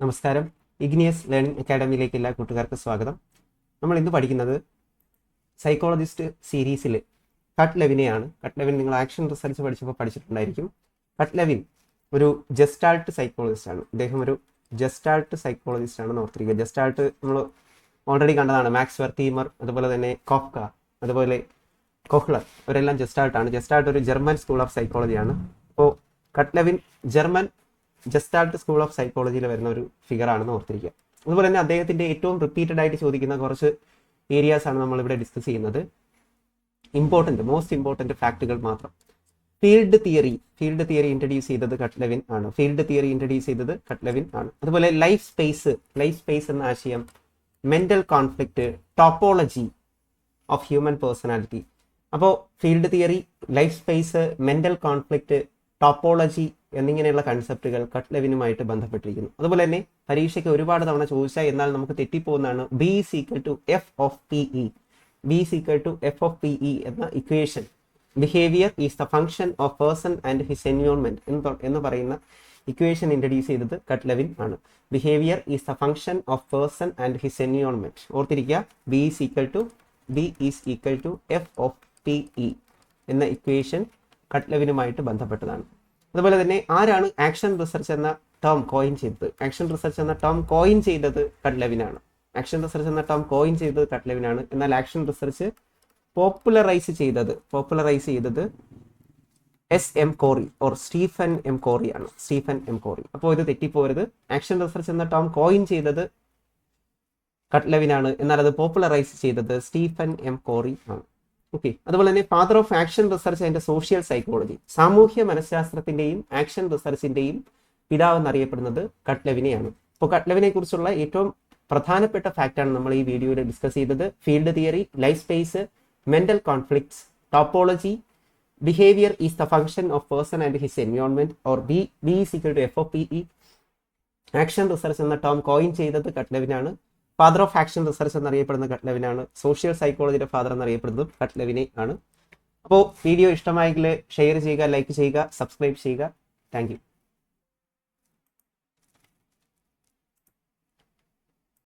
നമസ്കാരം. Igneous learning അക്കാഡമിയിലേക്ക് എല്ലാ കൂട്ടുകാർക്ക് സ്വാഗതം. നമ്മൾ ഇന്ന് പഠിക്കുന്നത് സൈക്കോളജിസ്റ്റ് സീരീസിൽ കട്ട് ലെവിനെയാണ് കട്ട് ലെവിൻ നിങ്ങൾ ആക്ഷൻ റിസൾട്ട്സ് പഠിച്ചപ്പോൾ പഠിച്ചിട്ടുണ്ടായിരിക്കും. കട്ട് ലെവിൻ ഒരു ജസ്റ്റാൾട്ട് സൈക്കോളജിസ്റ്റ് ആണ്. അദ്ദേഹം ഒരു ജസ്റ്റാൾട്ട് സൈക്കോളജിസ്റ്റ് ആണെന്ന് ഓർത്തിരിക്കുക. ജസ്റ്റാൾട്ട് നമ്മൾ ഓൾറെഡി കണ്ടതാണ്. മാക്സ് വെർത്തീമർ അതുപോലെ തന്നെ കോഫ്ക അതുപോലെ കൊഹ്ലർ ഇവരെല്ലാം ജസ്റ്റാൾട്ടാണ് ജസ്റ്റാൾട്ട് ഒരു ജർമ്മൻ സ്കൂൾ ഓഫ് സൈക്കോളജിയാണ് അപ്പോൾ Kurt Lewin German Gestalt school of സൈക്കോളജിയിൽ വരുന്ന ഒരു ഫിഗർ ആണെന്ന് ഓർത്തിരിക്കുക. അതുപോലെ തന്നെ അദ്ദേഹത്തിന്റെ ഏറ്റവും റിപ്പീറ്റഡ് ആയിട്ട് ചോദിക്കുന്ന കുറച്ച് ഏരിയാസ് ആണ് നമ്മൾ ഇവിടെ ഡിസ്കസ് ചെയ്യുന്നത്. ഇമ്പോർട്ടന്റ് മോസ്റ്റ് ഇമ്പോർട്ടന്റ് ഫാക്ടുകൾ മാത്രം. Field theory field theory introduce ചെയ്തത് കട്ട്ലവിൻ ആണ്. ഫീൽഡ് തിയറി ഇൻട്രൊഡ്യൂസ് ചെയ്തത് കട്ട്ലവിൻ ആണ്. അതുപോലെ ലൈഫ് സ്പേസ് ലൈഫ് സ്പേസ് എന്ന ആശയം mental conflict topology of human personality അപ്പോൾ field theory life space mental conflict topology എന്നിങ്ങനെയുള്ള കൺസെപ്റ്റുകൾ കട്ട്ലെവിനുമായിട്ട് ബന്ധപ്പെട്ടിരിക്കുന്നു. അതുപോലെ തന്നെ പരീക്ഷയ്ക്ക് ഒരുപാട് തവണ ചോദിച്ചാൽ എന്നാൽ നമുക്ക് തെറ്റിപ്പോകുന്നതാണ് B sequel to F of P E B sequel to F of P E എന്ന equation behaviour is the function of person and his environment എന്ന് എന്ന് പറയുന്ന ഇക്വേഷൻ ഇൻട്രഡ്യൂസ് ചെയ്തത് കട്ട്ലെവിൻ ആണ്. Behaviour is the function of person and his environment ഓർത്തിരിക്കുക B is equal to B is equal to F of P E എന്ന equation കട്ട്ലെവിനുമായിട്ട് ബന്ധപ്പെട്ടതാണ്. അതുപോലെ തന്നെ ആരാണ് ആക്ഷൻ റിസർച്ച് എന്ന ടേം കോയിൻ ചെയ്തത്? ആക്ഷൻ റിസർച്ച് എന്ന ടേം കോയിൻ ചെയ്തത് കട്ട്ലെവിനാണ് ആക്ഷൻ റിസർച്ച് എന്ന ടേം കോയിൻ ചെയ്തത് കട്ട്ലെവിനാണ് എന്നാൽ ആക്ഷൻ റിസർച്ച് പോപ്പുലറൈസ് ചെയ്തത് പോപ്പുലറൈസ് ചെയ്തത് S M Corey or Stephen M Corey ആണ്. സ്റ്റീഫൻ എം കോറി അപ്പോൾ ഇത് തെറ്റിപ്പോരുത്. ആക്ഷൻ റിസർച്ച് എന്ന ടേം കോയിൻ ചെയ്തത് കട്ട്ലെവിനാണ് എന്നാൽ അത് പോപ്പുലറൈസ് ചെയ്തത് സ്റ്റീഫൻ എം കോറി ആണ്. ഓക്കെ അതുപോലെ തന്നെ father of action research and social psychology സാമൂഹ്യ മനഃശാസ്ത്രത്തിന്റെയും ആക്ഷൻ റിസർച്ചിന്റെയും പിതാവ് എന്നറിയപ്പെടുന്നത് കട്ട്ലവിനെയാണ് അപ്പോൾ കട്ട്ലവിനെ കുറിച്ചുള്ള ഏറ്റവും പ്രധാനപ്പെട്ട ഫാക്റ്റാണ് നമ്മൾ ഈ വീഡിയോയിൽ ഡിസ്കസ് ചെയ്തത്. Field theory life space mental conflicts topology behaviour is the function of person and his environment or B B equal to F O P E action research എന്ന ടേം കോയിൻ ചെയ്തത് കട്ട്ലെവിനാണ് ഫാദർ ഓഫ് ആക്ഷൻ റിസർച്ച് എന്നറിയപ്പെടുന്ന കട്ട്ലവിനാണ് social സൈക്കോളജിയുടെ father എന്നറിയപ്പെടുന്നതും കട്ട്ലവിനെ ആണ്. അപ്പോൾ video ഇഷ്ടമായെങ്കിൽ share ചെയ്യുക like ചെയ്യുക സബ്സ്ക്രൈബ് ചെയ്യുക. താങ്ക്